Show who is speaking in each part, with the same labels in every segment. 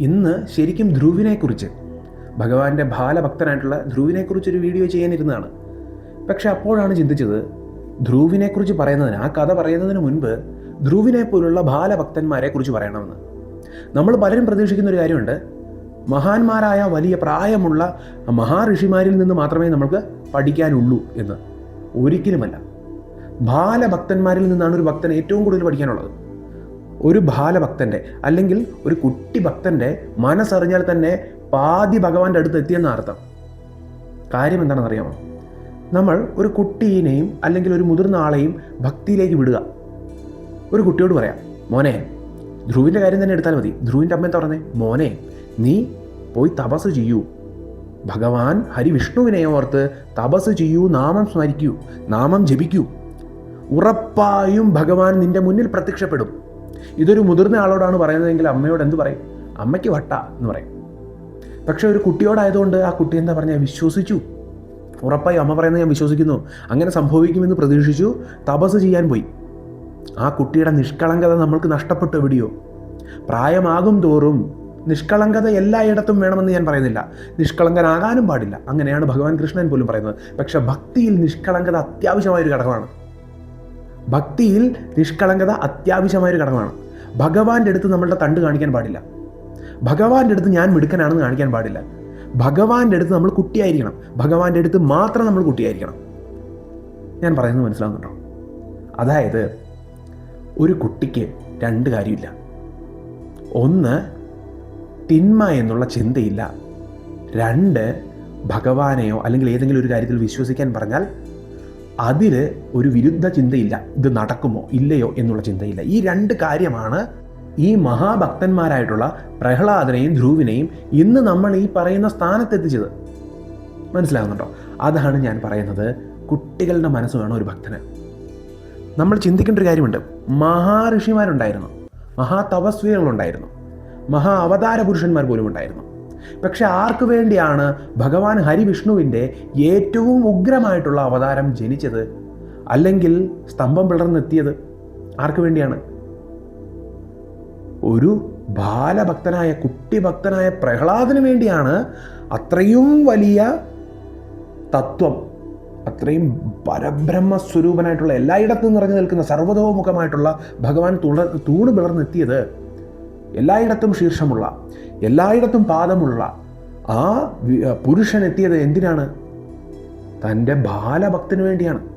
Speaker 1: ഇന്ന് ശരിക്കും ധ്രുവിനെക്കുറിച്ച്. ഭഗവാന്റെ ബാലഭക്തനായിട്ടുള്ള ധ്രുവിനെക്കുറിച്ചൊരു വീഡിയോ ചെയ്യാനിരുന്നതാണ്. പക്ഷെ അപ്പോഴാണ് ചിന്തിച്ചത് ധ്രുവിനെക്കുറിച്ച് പറയുന്നതിന് ആ കഥ പറയുന്നതിന് മുൻപ് ധ്രുവിനെ പോലുള്ള ബാലഭക്തന്മാരെ കുറിച്ച് പറയണമെന്ന്. നമ്മൾ പലരും പ്രതീക്ഷിക്കുന്ന ഒരു കാര്യമുണ്ട്. മഹാന്മാരായ വലിയ പ്രായമുള്ള മഹാഋഷിമാരിൽ നിന്ന് മാത്രമേ നമ്മൾക്ക് പഠിക്കാനുള്ളൂ എന്ന്. ഒരിക്കലുമല്ല. ബാലഭക്തന്മാരിൽ നിന്നാണ് ഒരു ഭക്തൻ ഏറ്റവും കൂടുതൽ പഠിക്കാനുള്ളത്. ഒരു ബാലഭക്തന്റെ അല്ലെങ്കിൽ ഒരു കുട്ടി ഭക്തന്റെ മനസ്സറിഞ്ഞാൽ തന്നെ പാതി ഭഗവാന്റെ അടുത്ത് എത്തിയെന്ന അർത്ഥം. കാര്യം എന്താണെന്ന് അറിയാമോ? നമ്മൾ ഒരു കുട്ടീനെയും അല്ലെങ്കിൽ ഒരു മുതിർന്ന ആളെയും ഭക്തിയിലേക്ക് വിടുക. ഒരു കുട്ടിയോട് പറയാം മോനെ ധ്രുവിന്റെ കാര്യം തന്നെ എടുത്താൽ മതി. ധ്രുവിന്റെ അമ്മ എന്താ പറഞ്ഞേ? മോനെ നീ പോയി തപസ് ചെയ്യൂ. ഭഗവാൻ ഹരിവിഷ്ണുവിനെ ഓർത്ത് തപസ് ചെയ്യൂ നാമം സ്മരിക്കൂ നാമം ജപിക്കൂ. ഉറപ്പായും ഭഗവാൻ നിന്റെ മുന്നിൽ പ്രത്യക്ഷപ്പെടും. ഇതൊരു മുതിർന്ന ആളോടാണ് പറയുന്നതെങ്കിൽ അമ്മയോട് എന്ത് പറയും? അമ്മയ്ക്ക് വട്ട എന്ന് പറയും. പക്ഷെ ഒരു കുട്ടിയോടായതുകൊണ്ട് ആ കുട്ടി എന്താ പറഞ്ഞാൽ വിശ്വസിച്ചു. ഉറപ്പായി അമ്മ പറയുന്നത് ഞാൻ വിശ്വസിക്കുന്നു. അങ്ങനെ സംഭവിക്കുമെന്ന് പ്രതീക്ഷിച്ചു. തപസ് ചെയ്യാൻ പോയി. ആ കുട്ടിയുടെ നിഷ്കളങ്കത നമ്മൾക്ക് നഷ്ടപ്പെട്ടു എവിടെയോ. പ്രായമാകും തോറും നിഷ്കളങ്കത എല്ലായിടത്തും വേണമെന്ന് ഞാൻ പറയുന്നില്ല. നിഷ്കളങ്കനാകാനും പാടില്ല. അങ്ങനെയാണ് ഭഗവാൻ കൃഷ്ണൻ പോലും പറയുന്നത്. പക്ഷേ ഭക്തിയിൽ നിഷ്കളങ്കത അത്യാവശ്യമായൊരു ഘടകമാണ്. ഭക്തിയിൽ നിഷ്കളങ്കത അത്യാവശ്യമായൊരു ഘടകമാണ്. ഭഗവാന്റെ അടുത്ത് നമ്മളുടെ തണ്ട് കാണിക്കാൻ പാടില്ല. ഭഗവാന്റെ അടുത്ത് ഞാൻ മിടുക്കനാണെന്ന് കാണിക്കാൻ പാടില്ല. ഭഗവാന്റെ അടുത്ത് നമ്മൾ കുട്ടിയായിരിക്കണം. ഭഗവാന്റെ അടുത്ത് മാത്രം നമ്മൾ കുട്ടിയായിരിക്കണം. ഞാൻ പറയുന്നത് മനസ്സിലാകുന്നുണ്ടോ അതായത് ഒരു കുട്ടിക്ക് രണ്ട് കാര്യമില്ല. ഒന്ന് തിന്മ എന്നുള്ള ചിന്തയില്ല. രണ്ട് ഭഗവാനെയോ അല്ലെങ്കിൽ ഏതെങ്കിലും ഒരു കാര്യത്തിൽ വിശ്വസിക്കാൻ പറഞ്ഞാൽ അതിൽ ഒരു വിരുദ്ധ ചിന്തയില്ല. ഇത് നടക്കുമോ? ഇല്ലയോ എന്നുള്ള ചിന്തയില്ല. ഈ രണ്ട് കാര്യമാണ് ഈ മഹാഭക്തന്മാരായിട്ടുള്ള പ്രഹ്ലാദനെയും ധ്രുവിനെയും ഇന്ന് നമ്മൾ ഈ പറയുന്ന സ്ഥാനത്തെത്തിച്ചത്. മനസ്സിലാകുന്നുണ്ടോ അതാണ് ഞാൻ പറയുന്നത്. കുട്ടികളുടെ മനസ്സ് വേണം ഒരു ഭക്തന്. നമ്മൾ ചിന്തിക്കേണ്ട ഒരു കാര്യമുണ്ട്. മഹാഋഷിമാരുണ്ടായിരുന്നു. മഹാതപസ്വികളുണ്ടായിരുന്നു മഹാ അവതാര പുരുഷന്മാർ പോലും ഉണ്ടായിരുന്നു പക്ഷെ ആർക്കു വേണ്ടിയാണ് ഭഗവാൻ ഹരിവിഷ്ണുവിന്റെ ഏറ്റവും ഉഗ്രമായിട്ടുള്ള അവതാരം ജനിച്ചത്? അല്ലെങ്കിൽ സ്തംഭം പിളർന്നെത്തിയത് ആർക്കു വേണ്ടിയാണ്? ഒരു ബാലഭക്തനായ കുട്ടി ഭക്തനായ പ്രഹ്ലാദന് വേണ്ടിയാണ് അത്രയും വലിയ തത്വം അത്രയും പരബ്രഹ്മ സ്വരൂപനായിട്ടുള്ള എല്ലായിടത്തും നിറഞ്ഞു നിൽക്കുന്ന സർവതോമുഖമായിട്ടുള്ള ഭഗവാൻ തുണ തൂണ് പിളർന്നെത്തിയത്. എല്ലായിടത്തും ശീർഷമുള്ള എല്ലായിടത്തും പാദമുള്ള ആ പുരുഷൻ എത്തിയത് എന്തിനാണ്? തന്റെ ബാലഭക്തന് വേണ്ടിയാണ്.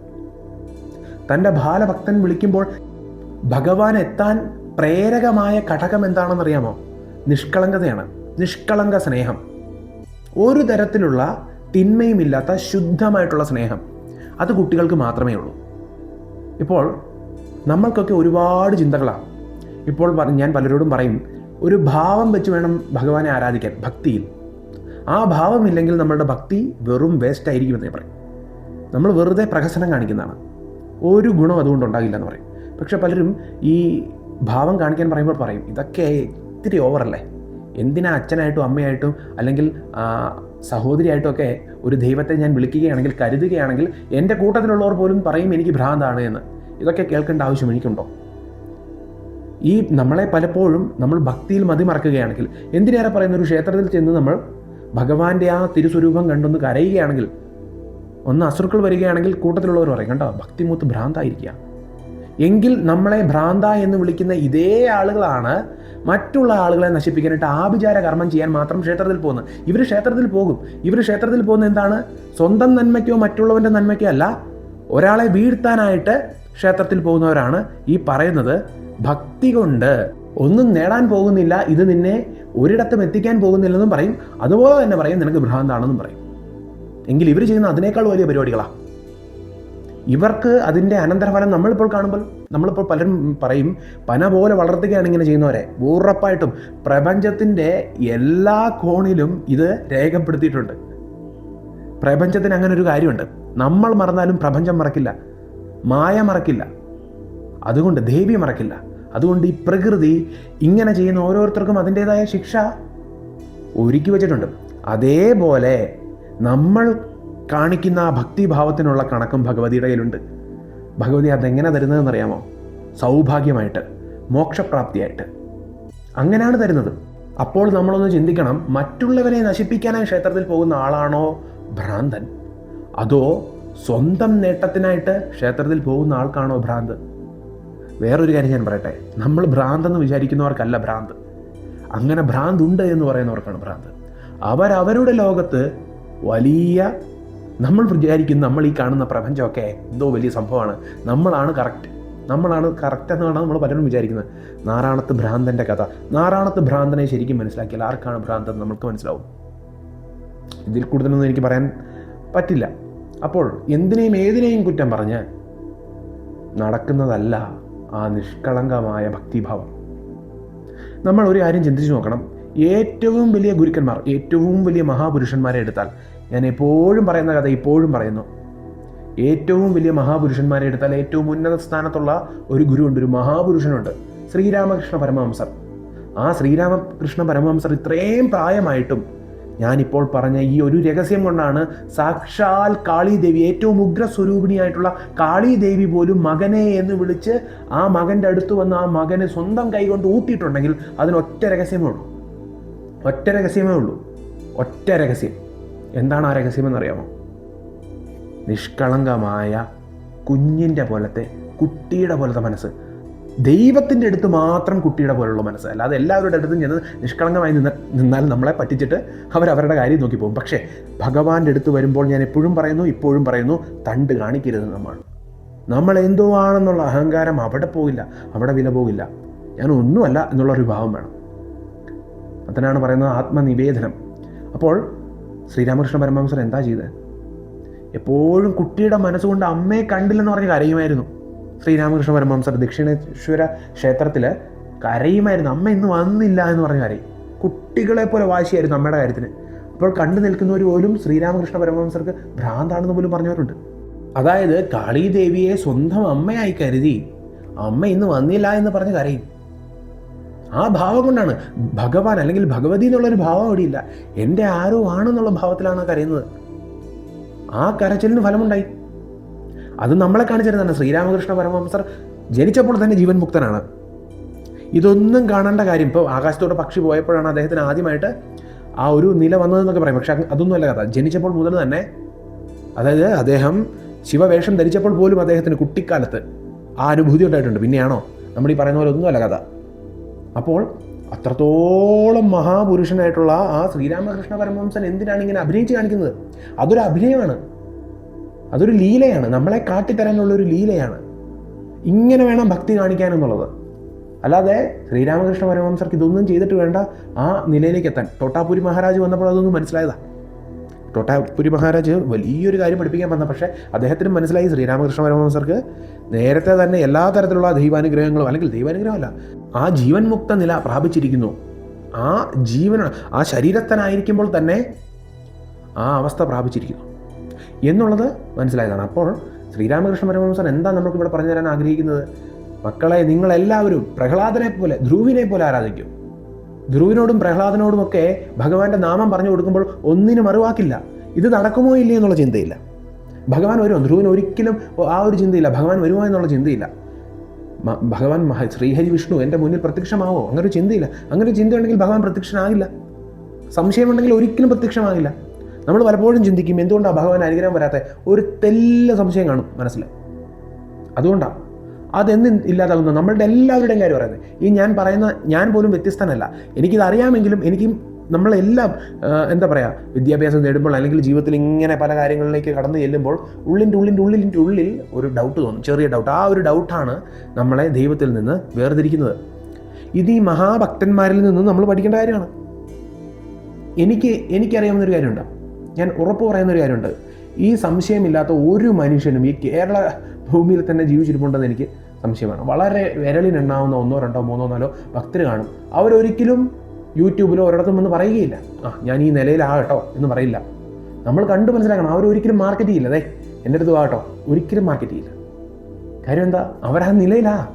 Speaker 1: തന്റെ ബാലഭക്തൻ വിളിക്കുമ്പോൾ ഭഗവാൻ എത്താൻ പ്രേരകമായ ഘടകം എന്താണെന്നറിയാമോ? നിഷ്കളങ്കതയാണ്. നിഷ്കളങ്ക സ്നേഹം. ഒരു തരത്തിലുള്ള തിന്മയുമില്ലാത്ത ശുദ്ധമായിട്ടുള്ള സ്നേഹം. അത് കുട്ടികൾക്ക് മാത്രമേ ഉള്ളൂ. ഇപ്പോൾ നമ്മൾക്കൊക്കെ ഒരുപാട് ചിന്തകളാണ്. ഇപ്പോൾ ഞാൻ പലരോടും പറയും ഒരു ഭാവം വെച്ച് വേണം ഭഗവാനെ ആരാധിക്കാൻ ഭക്തിയിൽ. ആ ഭാവമില്ലെങ്കിൽ നമ്മളുടെ ഭക്തി വെറും വേസ്റ്റ് ആയിരിക്കുമെന്ന് പറയും. നമ്മൾ വെറുതെ പ്രഹസനം കാണിക്കുന്നതാണ്. ഒരു ഗുണം അതുകൊണ്ട് ഉണ്ടാകില്ല എന്ന് പറയും. പക്ഷെ പലരും ഈ ഭാവം കാണിക്കാൻ പറയുമ്പോൾ പറയും ഇതൊക്കെ ഇത്തിരി ഓവറല്ലേ എന്തിനാ അച്ഛനായിട്ടും അമ്മയായിട്ടും അല്ലെങ്കിൽ സഹോദരിയായിട്ടും ഒക്കെ ഒരു ദൈവത്തെ ഞാൻ വിളിക്കുകയാണെങ്കിൽ കരുതുകയാണെങ്കിൽ എന്റെ കൂട്ടത്തിലുള്ളവർ പോലും പറയും എനിക്ക് ഭ്രാന്താണ് എന്ന്. ഇതൊക്കെ കേൾക്കേണ്ട ആവശ്യം എനിക്കുണ്ടോ? ഈ നമ്മളെ പലപ്പോഴും നമ്മൾ ഭക്തിയിൽ മതിമറക്കുകയാണെങ്കിൽ എന്തിനേറെ പറയുന്ന ഒരു ക്ഷേത്രത്തിൽ ചെന്ന് നമ്മൾ ഭഗവാന്റെ ആ തിരുസ്വരൂപം കണ്ടൊന്ന് കരയുകയാണെങ്കിൽ ഒന്ന് അസുറുക്കൾ വരികയാണെങ്കിൽ കൂട്ടത്തിലുള്ളവർ പറയും കണ്ടോ ഭക്തിമൂത്ത് ഭ്രാന്തായിരിക്കുക. എങ്കിൽ നമ്മളെ ഭ്രാന്ത എന്ന് വിളിക്കുന്ന ഇതേ ആളുകളാണ് മറ്റുള്ള ആളുകളെ നശിപ്പിക്കാനായിട്ട് ആഭിചാര കർമ്മം ചെയ്യാൻ മാത്രം ക്ഷേത്രത്തിൽ പോകുന്നത്. ഇവർ ക്ഷേത്രത്തിൽ പോകും. ഇവർ ക്ഷേത്രത്തിൽ പോകുന്ന എന്താണ്? സ്വന്തം നന്മയ്ക്കോ മറ്റുള്ളവന്റെ നന്മയ്ക്കോ അല്ല ഒരാളെ വീഴ്ത്താനായിട്ട് ക്ഷേത്രത്തിൽ പോകുന്നവരാണ് ഈ പറയുന്നത്. ഭക്തി കൊണ്ട് ഒന്നും നേടാൻ പോകുന്നില്ല ഇത് നിന്നെ ഒരിടത്തും എത്തിക്കാൻ പോകുന്നില്ലെന്നും പറയും. അതുപോലെ തന്നെ പറയും നിനക്ക് ഭ്രാന്താണെന്നും പറയും. എങ്കിൽ ഇവർ ചെയ്യുന്ന അതിനേക്കാൾ വലിയ പരിപാടികളാണ് ഇവർക്ക് അതിന്റെ അനന്തരഫലം നമ്മളിപ്പോൾ കാണുമ്പോൾ നമ്മളിപ്പോൾ പലരും പറയും പന പോലെ വളർത്തുകയാണ് ഇങ്ങനെ ചെയ്യുന്നവരെ. ഉറപ്പായിട്ടും പ്രപഞ്ചത്തിന്റെ എല്ലാ കോണിലും ഇത് രേഖപ്പെടുത്തിയിട്ടുണ്ട്. പ്രപഞ്ചത്തിന് അങ്ങനെ ഒരു കാര്യമുണ്ട്. നമ്മൾ മറന്നാലും പ്രപഞ്ചം മറക്കില്ല. മായ മറക്കില്ല. അതുകൊണ്ട് ദേവി മറക്കില്ല. അതുകൊണ്ട് ഈ പ്രകൃതി ഇങ്ങനെ ചെയ്യുന്ന ഓരോരുത്തർക്കും അതിന്റെതായ ശിക്ഷ ഒരുക്കി വച്ചിട്ടുണ്ട്. അതേപോലെ നമ്മൾ കാണിക്കുന്ന ആ ഭക്തിഭാവത്തിനുള്ള കണക്കും ഭഗവതിയുടെ കയ്യിലുണ്ട്. ഭഗവതി അതെങ്ങനെ തരുന്നതെന്ന് അറിയാമോ സൗഭാഗ്യമായിട്ട് മോക്ഷപ്രാപ്തിയായിട്ട്. അങ്ങനെയാണ് തരുന്നത്. അപ്പോൾ നമ്മളൊന്ന് ചിന്തിക്കണം മറ്റുള്ളവരെ നശിപ്പിക്കാനായി ക്ഷേത്രത്തിൽ പോകുന്ന ആളാണോ ഭ്രാന്തൻ? അതോ സ്വന്തം നേട്ടത്തിനായിട്ട് ക്ഷേത്രത്തിൽ പോകുന്ന ആൾക്കാണോ ഭ്രാന്ത്? വേറൊരു കാര്യം ഞാൻ പറയട്ടെ. നമ്മൾ ഭ്രാന്തെന്ന് വിചാരിക്കുന്നവർക്കല്ല ഭ്രാന്ത്. അങ്ങനെ ഭ്രാന്ത് ഉണ്ട് എന്ന് പറയുന്നവർക്കാണ് ഭ്രാന്ത്. അവരവരുടെ ലോകത്ത് വലിയ നമ്മൾ വിചാരിക്കുന്ന നമ്മൾ ഈ കാണുന്ന പ്രപഞ്ചമൊക്കെ എന്തോ വലിയ സംഭവമാണ്. നമ്മളാണ് കറക്റ്റ് നമ്മളാണ് കറക്റ്റ് എന്നാണ് നമ്മൾ പലരും വിചാരിക്കുന്നത്. നാറാണത്ത് ഭ്രാന്തന്റെ കഥ. നാറാണത്ത് ഭ്രാന്തനെ ശരിക്കും മനസ്സിലാക്കിയാൽ ആർക്കാണ് ഭ്രാന്തെന്ന് നമുക്ക് മനസ്സിലാവും. ഇതിൽ കൂടുതലൊന്നും എനിക്ക് പറയാൻ പറ്റില്ല. അപ്പോൾ എന്തിനേയും ഏതിനേയും കുറ്റം പറഞ്ഞ് നടക്കുന്നതല്ല. ആ നിഷ്കളങ്കമായ ഭക്തിഭാവം. നമ്മൾ ഒരു കാര്യം ചിന്തിച്ചു നോക്കണം. ഏറ്റവും വലിയ ഗുരുക്കന്മാർ ഏറ്റവും വലിയ മഹാപുരുഷന്മാരെ എടുത്താൽ ഞാൻ എപ്പോഴും പറയുന്ന കഥ ഇപ്പോഴും പറയുന്നു. ഏറ്റവും വലിയ മഹാപുരുഷന്മാരെ എടുത്താൽ ഏറ്റവും ഉന്നത സ്ഥാനത്തുള്ള ഒരു ഗുരുവുണ്ട് ഒരു മഹാപുരുഷനുണ്ട് ശ്രീരാമകൃഷ്ണ പരമഹംസർ. ആ ശ്രീരാമകൃഷ്ണ പരമഹംസർ ഇത്രയും പ്രായമായിട്ടും ഞാനിപ്പോൾ പറഞ്ഞ ഈ ഒരു രഹസ്യം കൊണ്ടാണ് സാക്ഷാൽ കാളിദേവി ഏറ്റവും ഉഗ്രസ്വരൂപിണിയായിട്ടുള്ള കാളിദേവി പോലും മകനെ എന്ന് വിളിച്ച് ആ മകന്റെ അടുത്ത് വന്ന് ആ മകനെ സ്വന്തം കൈകൊണ്ട് ഊട്ടിയിട്ടുണ്ടെങ്കിൽ അതിനൊറ്റ രഹസ്യമേ ഉള്ളൂ. ഒറ്റ രഹസ്യമേ ഉള്ളൂ. ഒറ്റ രഹസ്യം. എന്താണ് ആ രഹസ്യം രഹസ്യമെന്നറിയാമോ? നിഷ്കളങ്കമായ കുഞ്ഞിന്റെ പോലത്തെ കുട്ടിയുടെ പോലത്തെ മനസ്സ്. ദൈവത്തിന്റെ അടുത്ത് മാത്രം കുട്ടിയുടെ പോലുള്ള മനസ്സ്. അല്ലാതെ എല്ലാവരുടെ അടുത്തും ചെന്ന് നിഷ്കളങ്കമായി നിന്ന നിന്നാൽ നമ്മളെ പറ്റിച്ചിട്ട് അവർ അവരുടെ കാര്യം നോക്കി പോകും. പക്ഷേ ഭഗവാന്റെ അടുത്ത് വരുമ്പോൾ ഞാൻ എപ്പോഴും പറയുന്നു ഇപ്പോഴും പറയുന്നു തണ്ട് കാണിക്കരുത് നമ്മൾ നമ്മൾ എന്തോ ആണെന്നുള്ള അഹങ്കാരം അവിടെ പോകില്ല അവിടെ വില പോകില്ല. ഞാൻ ഒന്നുമല്ല എന്നുള്ളൊരു ഭാവം വേണം. അതിനാണ് പറയുന്നത് ആത്മനിവേദനം. അപ്പോൾ ശ്രീരാമകൃഷ്ണ പരമഹംസർ എന്താ ചെയ്തത്? എപ്പോഴും കുട്ടിയുടെ മനസ്സുകൊണ്ട് അമ്മയെ കണ്ടില്ലെന്ന് പറഞ്ഞ് കരയുമായിരുന്നു. ശ്രീരാമകൃഷ്ണ പരമഹംസർ ദക്ഷിണേശ്വര ക്ഷേത്രത്തിൽ കരയുമായിരുന്നു. അമ്മ ഇന്ന് വന്നില്ല എന്ന് പറഞ്ഞ കരയും. കുട്ടികളെ പോലെ വാശിയായിരുന്നു അമ്മയുടെ കാര്യത്തിന്. അപ്പോൾ കണ്ടു നിൽക്കുന്നവർ പോലും ശ്രീരാമകൃഷ്ണ പരമഹംസർക്ക് ഭ്രാന്താണെന്ന് പോലും പറഞ്ഞവരുണ്ട്. അതായത് കാളീദേവിയെ സ്വന്തം അമ്മയായി കരുതി അമ്മ ഇന്ന് വന്നില്ല എന്ന് പറഞ്ഞ് കരയും. ആ ഭാവം കൊണ്ടാണ് ഭഗവാൻ അല്ലെങ്കിൽ ഭഗവതി എന്നുള്ളൊരു ഭാവം അവിടെയില്ല. എന്റെ ആരോ ആണെന്നുള്ള ഭാവത്തിലാണ് കരയുന്നത്. ആ കരച്ചിലിന് ഫലമുണ്ടായി. അത് നമ്മളെ കാണിച്ചിരുന്നതാണ് ശ്രീരാമകൃഷ്ണ പരമഹംസർ ജനിച്ചപ്പോൾ തന്നെ ജീവൻ മുക്തനാണ്. ഇതൊന്നും കാണേണ്ട കാര്യം. ഇപ്പോൾ ആകാശത്തോടെ പക്ഷി പോയപ്പോഴാണ് അദ്ദേഹത്തിന് ആദ്യമായിട്ട് ആ ഒരു നില വന്നതെന്നൊക്കെ പറയും. പക്ഷെ അതൊന്നുമല്ല കഥ. ജനിച്ചപ്പോൾ മുതൽ തന്നെ അതായത് അദ്ദേഹം ശിവവേഷം ധരിച്ചപ്പോൾ പോലും അദ്ദേഹത്തിന് കുട്ടിക്കാലത്ത് ആ അനുഭൂതി ഉണ്ടായിട്ടുണ്ട്. പിന്നെയാണോ? നമ്മൾ ഈ പറയുന്ന പോലെ ഒന്നുമല്ല കഥ. അപ്പോൾ അത്രത്തോളം മഹാപുരുഷനായിട്ടുള്ള ആ ശ്രീരാമകൃഷ്ണ പരമഹംസൻ എന്തിനാണ് ഇങ്ങനെ അഭിനയിച്ച് കാണിക്കുന്നത്? അതൊരു അഭിനയമാണ്. അതൊരു ലീലയാണ്. നമ്മളെ കാട്ടിത്തരാനുള്ള ഒരു ലീലയാണ്. ഇങ്ങനെ വേണം ഭക്തി കാണിക്കാൻ എന്നുള്ളത്. അല്ലാതെ ശ്രീരാമകൃഷ്ണ പരമഹംസർക്ക് ഇതൊന്നും ചെയ്തിട്ട് വേണ്ട. ആ നിലയിലേക്ക് എത്താൻ. തോട്ടാപുരി മഹാരാജ് വന്നപ്പോൾ അതൊന്നും മനസ്സിലായതാ. തോട്ടാപുരി മഹാരാജ് വലിയൊരു കാര്യം പഠിപ്പിക്കാൻ വന്ന. പക്ഷേ അദ്ദേഹത്തിന് മനസ്സിലായി ശ്രീരാമകൃഷ്ണ പരമഹംസർക്ക് നേരത്തെ തന്നെ എല്ലാ തരത്തിലുള്ള ദൈവാനുഗ്രഹങ്ങളും അല്ലെങ്കിൽ ദൈവാനുഗ്രഹമല്ല ആ ജീവൻ മുക്ത നില പ്രാപിച്ചിരിക്കുന്നു. ആ ജീവന ആ ശരീരത്തനായിരിക്കുമ്പോൾ തന്നെ ആ അവസ്ഥ പ്രാപിച്ചിരിക്കുന്നു. എന്നുള്ളത് മനസ്സിലായതാണ്. അപ്പോൾ ശ്രീരാമകൃഷ്ണ പരമഹംസർ എന്താ നമുക്ക് ഇവിടെ പറഞ്ഞു തരാൻ ആഗ്രഹിക്കുന്നത്? മക്കളെ നിങ്ങളെല്ലാവരും പ്രഹ്ലാദനെ പോലെ ധ്രുവിനെ പോലെ ആരാധിക്കും. ധ്രുവിനോടും പ്രഹ്ലാദനോടുമൊക്കെ ഭഗവാന്റെ നാമം പറഞ്ഞു കൊടുക്കുമ്പോൾ ഒന്നിനും മറുവാക്കില്ല. ഇത് നടക്കുമോ ഇല്ലേ എന്നുള്ള ചിന്തയില്ല. ഭഗവാൻ വരുമോ? ധ്രുവിന് ഒരിക്കലും ആ ഒരു ചിന്തയില്ല. ഭഗവാൻ വരുമോ എന്നുള്ള ചിന്തയില്ല. ഭഗവാൻ മഹ ശ്രീഹരി വിഷ്ണു എന്റെ മുന്നിൽ പ്രത്യക്ഷമാവോ? അങ്ങനെ ഒരു ചിന്തയില്ല. അങ്ങനെ ഒരു ചിന്തയുണ്ടെങ്കിൽ ഭഗവാൻ പ്രത്യക്ഷനാകില്ല. സംശയമുണ്ടെങ്കിൽ ഒരിക്കലും പ്രത്യക്ഷമാകില്ല. നമ്മൾ പലപ്പോഴും ചിന്തിക്കും എന്തുകൊണ്ടാണ് ഭഗവാൻ അനുഗ്രഹം വരാത്ത ഒരു തെല്ല സംശയം കാണും മനസ്സിൽ. അതുകൊണ്ടാണ് അതെന്നും ഇല്ലാതാകുന്നത് നമ്മളുടെ എല്ലാവരുടെയും കാര്യം പറയുന്നത്. ഈ ഞാൻ പറയുന്ന ഞാൻ പോലും വ്യത്യസ്തനല്ല. എനിക്കിത് അറിയാമെങ്കിലും എനിക്കും നമ്മളെല്ലാം എന്താ പറയുക വിദ്യാഭ്യാസം നേടുമ്പോൾ അല്ലെങ്കിൽ ജീവിതത്തിൽ ഇങ്ങനെ പല കാര്യങ്ങളിലേക്ക് കടന്നു ചെല്ലുമ്പോൾ ഉള്ളിന്റെ ഉള്ളിന്റെ ഉള്ളിന്റെ ഉള്ളിൽ ഒരു ഡൗട്ട് തോന്നും. ചെറിയ ഡൗട്ട് ആ ഒരു ഡൗട്ടാണ് നമ്മളെ ദൈവത്തിൽ നിന്ന് വേർതിരിക്കുന്നത്. ഇത് ഈ മഹാഭക്തന്മാരിൽ നിന്ന് നമ്മൾ പഠിക്കേണ്ട കാര്യമാണ്. എനിക്ക് എനിക്കറിയാവുന്നൊരു കാര്യമുണ്ട്. ഞാൻ ഉറപ്പ് പറയുന്നൊരു കാര്യമുണ്ട്. ഈ സംശയമില്ലാത്ത ഒരു മനുഷ്യനും ഈ കേരള ഭൂമിയിൽ തന്നെ ജീവിച്ചിരിപ്പുണ്ടെന്ന് എനിക്ക് സംശയമാണ്. വളരെ വിരലിനെണ്ണാവുന്ന ഒന്നോ രണ്ടോ മൂന്നോ നാലോ ഭക്തർ കാണും. അവരൊരിക്കലും യൂട്യൂബിലോ ഒരിടത്തും വന്ന് പറയുകയില്ല. ആ ഞാൻ ഈ നിലയിലാകട്ടോ എന്ന് പറയില്ല. നമ്മൾ കണ്ടു മനസ്സിലാക്കണം അവരൊരിക്കലും മാർക്കറ്റ് ചെയ്യില്ല. അതെ എന്റെ അടുത്ത് ആകട്ടോ ഒരിക്കലും മാർക്കറ്റ് ചെയ്യില്ല. കാര്യം എന്താ? അവർ ആ നിലയിലാ.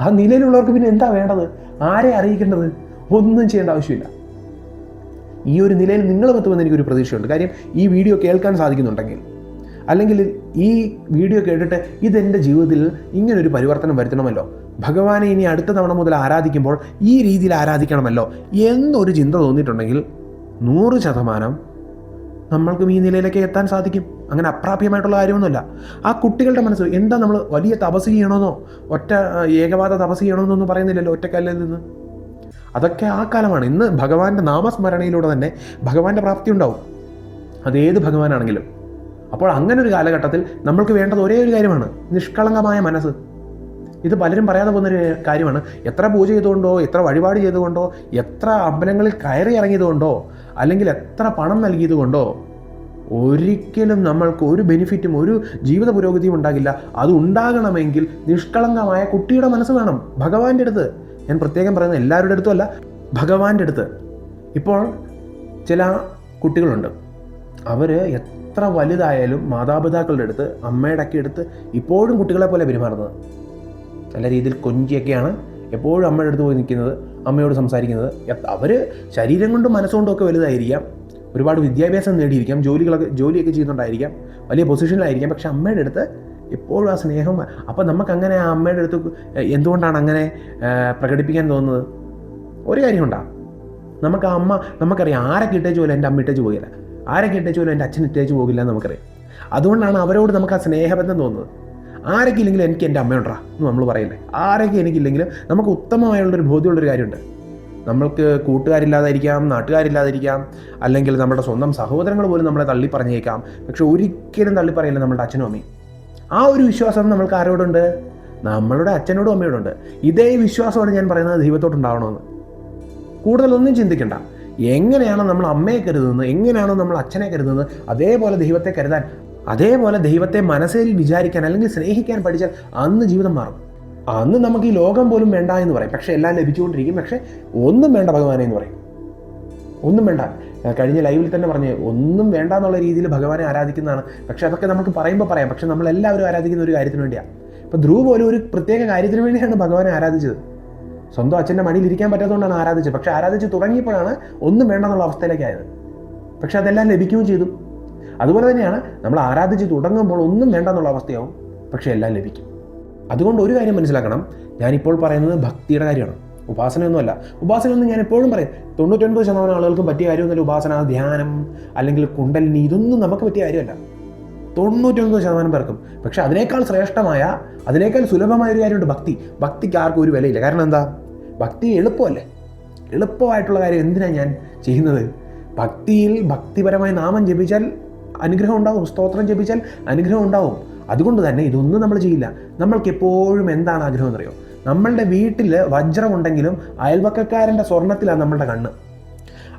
Speaker 1: ആ നിലയിലുള്ളവർക്ക് പിന്നെ എന്താ വേണ്ടത്? ആരെ അറിയിക്കേണ്ടത്? ഒന്നും ചെയ്യേണ്ട ആവശ്യമില്ല. ഈ ഒരു നിലയിൽ നിങ്ങളും എത്തുമെന്ന് എനിക്കൊരു പ്രതീക്ഷയുണ്ട്. കാര്യം ഈ വീഡിയോ കേൾക്കാൻ സാധിക്കുന്നുണ്ടെങ്കിൽ അല്ലെങ്കിൽ ഈ വീഡിയോ കേട്ടിട്ട് ഇതെന്റെ ജീവിതത്തിൽ ഇങ്ങനൊരു പരിവർത്തനം വരുത്തണമല്ലോ. ഭഗവാനെ ഇനി അടുത്ത തവണ മുതൽ ആരാധിക്കുമ്പോൾ ഈ രീതിയിൽ ആരാധിക്കണമല്ലോ എന്നൊരു ചിന്ത തോന്നിയിട്ടുണ്ടെങ്കിൽ നൂറ് ശതമാനം നമ്മൾക്കും ഈ നിലയിലേക്ക് എത്താൻ സാധിക്കും. അങ്ങനെ അപ്രാപ്യമായിട്ടുള്ള കാര്യമൊന്നുമല്ല. ആ കുട്ടികളുടെ മനസ്സ് എന്താ നമ്മൾ വലിയ തപസ് ചെയ്യണമെന്നോ ഒറ്റ ഏകവാദ തപസ് ചെയ്യണമെന്നൊന്നും പറയുന്നില്ലല്ലോ ഒറ്റക്കല്ലിൽ നിന്ന്. അതൊക്കെ ആ കാലമാണ്. ഇന്ന് ഭഗവാന്റെ നാമസ്മരണയിലൂടെ തന്നെ ഭഗവാന്റെ പ്രാപ്തി ഉണ്ടാവും. അതേത് ഭഗവാനാണെങ്കിലും. അപ്പോൾ അങ്ങനെ ഒരു കാലഘട്ടത്തിൽ നമ്മൾക്ക് വേണ്ടത് ഒരേ ഒരു കാര്യമാണ്. നിഷ്കളങ്കമായ മനസ്സ്. ഇത് പലരും പറയാതെ പോകുന്നൊരു കാര്യമാണ്. എത്ര പൂജ ചെയ്തുകൊണ്ടോ എത്ര വഴിപാട് ചെയ്തുകൊണ്ടോ എത്ര അമ്പലങ്ങളിൽ കയറി ഇറങ്ങിയതുകൊണ്ടോ അല്ലെങ്കിൽ എത്ര പണം നൽകിയതുകൊണ്ടോ ഒരിക്കലും നമ്മൾക്ക് ഒരു ബെനിഫിറ്റും ഒരു ജീവിത പുരോഗതിയും ഉണ്ടാകില്ല. അത് ഉണ്ടാകണമെങ്കിൽ നിഷ്കളങ്കമായ കുട്ടിയുടെ മനസ്സ് വേണം. ഭഗവാന്റെ അടുത്ത് ഞാൻ പ്രത്യേകം പറയുന്നത് എല്ലാവരുടെ അടുത്തും അല്ല ഭഗവാന്റെ അടുത്ത്. ഇപ്പോൾ ചില കുട്ടികളുണ്ട്. അവർ എത്ര വലുതായാലും മാതാപിതാക്കളുടെ അടുത്ത് അമ്മയുടെ ഒക്കെ അടുത്ത് ഇപ്പോഴും കുട്ടികളെ പോലെ പെരുമാറുന്നത്. നല്ല രീതിയിൽ കൊഞ്ചിയൊക്കെയാണ് എപ്പോഴും അമ്മയുടെ അടുത്ത് പോയി നിൽക്കുന്നത് അമ്മയോട് സംസാരിക്കുന്നത്. അവർ ശരീരം കൊണ്ടും മനസ്സുകൊണ്ടും ഒക്കെ വലുതായിരിക്കാം. ഒരുപാട് വിദ്യാഭ്യാസം നേടിയിരിക്കാം. ജോലികളൊക്കെ ജോലിയൊക്കെ ചെയ്യുന്നുണ്ടായിരിക്കാം. വലിയ പൊസിഷനിലായിരിക്കാം പക്ഷെ അമ്മയുടെ അടുത്ത് എപ്പോഴും ആ സ്നേഹം അപ്പം നമുക്ക് അങ്ങനെ ആ അമ്മയുടെ അടുത്ത് എന്തുകൊണ്ടാണ് അങ്ങനെ പ്രകടിപ്പിക്കാൻ തോന്നുന്നത്? ഒരു കാര്യം ഉണ്ടാകും നമുക്ക് ആ അമ്മ നമുക്കറിയാം ആരെ ഇട്ടേച്ച് പോലും എന്റെ അമ്മ ഇട്ടേച്ച് പോകില്ല. ആരെ ഇട്ടേച്ച് പോലും എന്റെ അച്ഛൻ ഇട്ടേച്ച് പോകില്ല എന്ന് നമുക്കറിയാം. അതുകൊണ്ടാണ് അവരോട് നമുക്ക് ആ സ്നേഹബന്ധം തോന്നുന്നത്. ആരൊക്കെ ഇല്ലെങ്കിലും എനിക്ക് എന്റെ അമ്മയുണ്ടാ എന്ന് നമ്മൾ പറയില്ലേ? ആരൊക്കെ എനിക്കില്ലെങ്കിലും നമുക്ക് ഉത്തമമായുള്ളൊരു ബോധ്യമുള്ളൊരു കാര്യമുണ്ട്. നമ്മൾക്ക് കൂട്ടുകാരില്ലാതായിരിക്കാം നാട്ടുകാരില്ലാതിരിക്കാം അല്ലെങ്കിൽ നമ്മുടെ സ്വന്തം സഹോദരങ്ങൾ പോലും നമ്മളെ തള്ളി പറഞ്ഞേക്കാം പക്ഷെ ഒരിക്കലും തള്ളി പറയില്ല നമ്മുടെ അച്ഛനും അമ്മയും. ആ ഒരു വിശ്വാസം നമ്മൾക്ക് ആരോടുണ്ട്? നമ്മളുടെ അച്ഛനോടും അമ്മയോടുണ്ട്. ഇതേ വിശ്വാസമാണ് ഞാൻ പറയുന്നത് ദൈവത്തോട്ടുണ്ടാവണമെന്ന് കൂടുതലൊന്നും ചിന്തിക്കണ്ട. എങ്ങനെയാണ് നമ്മൾ അമ്മയെ കരുതുന്നത്? എങ്ങനെയാണോ നമ്മൾ അച്ഛനെ കരുതുന്നത്? അതേപോലെ ദൈവത്തെ കരുതാൻ അതേപോലെ ദൈവത്തെ മനസ്സിൽ വിചാരിക്കാൻ അല്ലെങ്കിൽ സ്നേഹിക്കാൻ പഠിച്ചാൽ അന്ന് ജീവിതം മാറും. അന്ന് നമുക്ക് ഈ ലോകം പോലും വേണ്ട എന്ന് പറയും. പക്ഷേ എല്ലാം ലഭിച്ചുകൊണ്ടിരിക്കും. പക്ഷേ ഒന്നും വേണ്ട ഭഗവാനെ എന്ന് പറയും. ഒന്നും വേണ്ട. കഴിഞ്ഞ ലൈവിൽ തന്നെ പറഞ്ഞു ഒന്നും വേണ്ട എന്നുള്ള രീതിയിൽ ഭഗവാനെ ആരാധിക്കുന്നതാണ്. പക്ഷെ അതൊക്കെ നമുക്ക് പറയുമ്പോൾ പറയാം. പക്ഷെ നമ്മളെല്ലാവരും ആരാധിക്കുന്ന ഒരു കാര്യത്തിന് വേണ്ടിയാണ് ഇപ്പോൾ ധ്രുവ് പോലും ഒരു പ്രത്യേക കാര്യത്തിന് വേണ്ടിയാണ് ഭഗവാനെ ആരാധിച്ചത്. സ്വന്തം അച്ഛന്റെ മടിയിൽ ഇരിക്കാൻ പറ്റാത്തതുകൊണ്ടാണ് ആരാധിച്ചത്. പക്ഷെ ആരാധിച്ച് തുടങ്ങിയപ്പോഴാണ് ഒന്നും വേണ്ട എന്നുള്ള അവസ്ഥയിലേക്കായത് പക്ഷെ അതെല്ലാം ലഭിക്കുകയും ചെയ്തു. അതുപോലെ തന്നെയാണ് നമ്മൾ ആരാധിച്ച് തുടങ്ങുമ്പോൾ ഒന്നും വേണ്ട എന്നുള്ള അവസ്ഥയാവും. പക്ഷെ എല്ലാം ലഭിക്കും. അതുകൊണ്ട് ഒരു കാര്യം മനസ്സിലാക്കണം. ഞാനിപ്പോൾ പറയുന്നത് ഭക്തിയുടെ കാര്യമാണ്. ഉപാസനയൊന്നുമല്ല. ഉപാസനയൊന്നും ഞാൻ എപ്പോഴും പറയും തൊണ്ണൂറ്റൊൻപത് ശതമാനം ആളുകൾക്ക് പറ്റിയ കാര്യമൊന്നുമില്ല ഉപാസന ധ്യാനം അല്ലെങ്കിൽ കുണ്ടലിനി ഇതൊന്നും നമുക്ക് പറ്റിയ കാര്യമല്ല. തൊണ്ണൂറ്റൊൻപത് ശതമാനം പേർക്കും. പക്ഷെ അതിനേക്കാൾ ശ്രേഷ്ഠമായ അതിനേക്കാൾ സുലഭമായ ഒരു കാര്യമുണ്ട് ഭക്തി. ഭക്തിക്ക് ആർക്കും ഒരു വിലയില്ല. കാരണം എന്താ? ഭക്തി എളുപ്പമല്ലേ? എളുപ്പമായിട്ടുള്ള കാര്യം എന്തിനാണ് ഞാൻ ചെയ്യുന്നത്? ഭക്തിയിൽ ഭക്തിപരമായി നാമം ജപിച്ചാൽ അനുഗ്രഹം ഉണ്ടാവും സ്തോത്രം ജപിച്ചാൽ അനുഗ്രഹം ഉണ്ടാവും. അതുകൊണ്ട് തന്നെ ഇതൊന്നും നമ്മൾ ചെയ്യില്ല. നമ്മൾക്ക് എപ്പോഴും എന്താണ് ആഗ്രഹം എന്നറിയോ? നമ്മളുടെ വീട്ടിൽ വജ്രമുണ്ടെങ്കിലും അയൽവക്കക്കാരന്റെ സ്വർണത്തിലാണ് നമ്മളുടെ കണ്ണ്.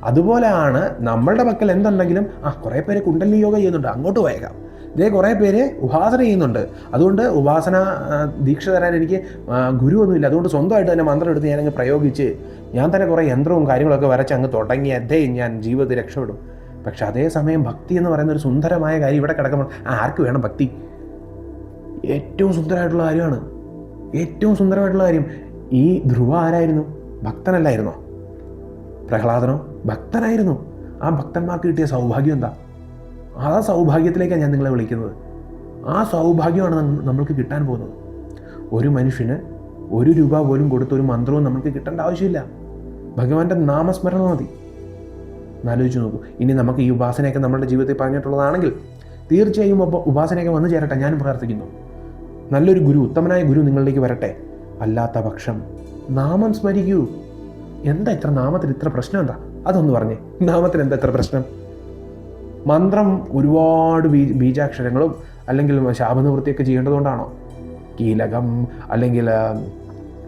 Speaker 1: അതുപോലെയാണ് നമ്മളുടെ പക്കൽ എന്തുണ്ടെങ്കിലും ആ കുറേ പേര് കുണ്ടല്ലി യോഗ ചെയ്യുന്നുണ്ട് അങ്ങോട്ട് പോയേക്കാം. ഇതേ കുറേ പേര് ഉപാസന ചെയ്യുന്നുണ്ട്. അതുകൊണ്ട് ഉപാസന ദീക്ഷ തരാൻ എനിക്ക് ഗുരുവൊന്നുമില്ല. അതുകൊണ്ട് സ്വന്തമായിട്ട് തന്നെ മന്ത്രം എടുത്ത് ഞാനങ്ങ് പ്രയോഗിച്ച് ഞാൻ തന്നെ കുറേ യന്ത്രവും കാര്യങ്ങളൊക്കെ വരച്ച് അങ്ങ് തുടങ്ങി അതേ ഞാൻ ജീവിതത്തിൽ രക്ഷപ്പെടും. പക്ഷെ അതേസമയം ഭക്തി എന്ന് പറയുന്ന ഒരു സുന്ദരമായ കാര്യം ഇവിടെ കിടക്കുമ്പോൾ ആർക്ക് വേണം ഭക്തി? ഏറ്റവും സുന്ദരമായിട്ടുള്ള കാര്യമാണ്. ഏറ്റവും സുന്ദരമായിട്ടുള്ള കാര്യം ഈ ധ്രുവ ആരായിരുന്നു? ഭക്തനല്ലായിരുന്നോ? പ്രഹ്ലാദനോ? ഭക്തനായിരുന്നു. ആ ഭക്തന്മാർക്ക് കിട്ടിയ സൗഭാഗ്യം എന്താ? ആ സൗഭാഗ്യത്തിലേക്കാണ് ഞാൻ നിങ്ങളെ വിളിക്കുന്നത്. ആ സൗഭാഗ്യമാണ് നമ്മൾക്ക് കിട്ടാൻ പോകുന്നത്. ഒരു മനുഷ്യന് ഒരു രൂപ പോലും കൊടുത്ത ഒരു മന്ത്രവും നമുക്ക് കിട്ടേണ്ട ആവശ്യമില്ല. ഭഗവാന്റെ നാമസ്മരണ മതി. എന്നാലോചിച്ച് നോക്കൂ. ഇനി നമുക്ക് ഈ ഉപാസനയൊക്കെ നമ്മുടെ ജീവിതത്തിൽ പറഞ്ഞിട്ടുള്ളതാണെങ്കിൽ തീർച്ചയായും ഉപ ഉപാസനയൊക്കെ വന്നു ചേരട്ടെ. ഞാനും പ്രാർത്ഥിക്കുന്നു. നല്ലൊരു ഗുരു ഉത്തമനായ ഗുരു നിങ്ങളിലേക്ക് വരട്ടെ. അല്ലാത്ത പക്ഷം നാമം സ്മരിക്കൂ. എന്താ ഇത്ര നാമത്തിൽ ഇത്ര പ്രശ്നം എന്താ? അതൊന്ന് പറഞ്ഞേ. നാമത്തിൽ എന്താ ഇത്ര പ്രശ്നം? മന്ത്രം ഒരുപാട് ബീ ബീജാക്ഷരങ്ങളും അല്ലെങ്കിൽ ശാപനിവൃത്തിയൊക്കെ ചെയ്യേണ്ടതുകൊണ്ടാണോ? കീലകം അല്ലെങ്കിൽ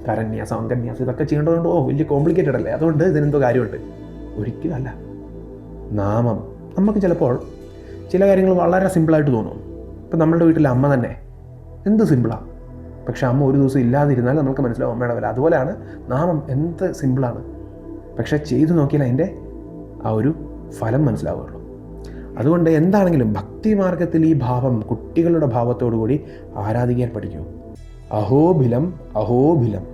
Speaker 1: കരന്യാസം അങ്കന്യാസം ഇതൊക്കെ ചെയ്യേണ്ടതുകൊണ്ട്? ഓ വലിയ കോംപ്ലിക്കേറ്റഡ് അല്ലേ? അതുകൊണ്ട് ഇതിനെന്തോ കാര്യമുണ്ട്. ഒരിക്കലും അല്ല. നാമം നമുക്ക് ചിലപ്പോൾ ചില കാര്യങ്ങൾ വളരെ സിമ്പിളായിട്ട് തോന്നും. ഇപ്പം നമ്മളുടെ വീട്ടിലെ അമ്മ തന്നെ എന്ത് സിമ്പിളാണ് പക്ഷെ അമ്മ ഒരു ദിവസം ഇല്ലാതിരുന്നാൽ നമുക്ക് മനസ്സിലാവും അമ്മയുടെ വില അതുപോലെയാണ് നാമം എന്ത് സിമ്പിളാണ്? പക്ഷെ ചെയ്തു നോക്കിയാൽ അതിന്റെ ആ ഒരു ഫലം മനസ്സിലാവുകയുള്ളൂ അതുകൊണ്ട് എന്താണെങ്കിലും ഭക്തി മാർഗത്തിൽ ഈ ഭാവം കുട്ടികളുടെ ഭാവത്തോടു കൂടി ആരാധിക്കാൻ പഠിക്കൂ. അഹോബിലം അഹോബിലം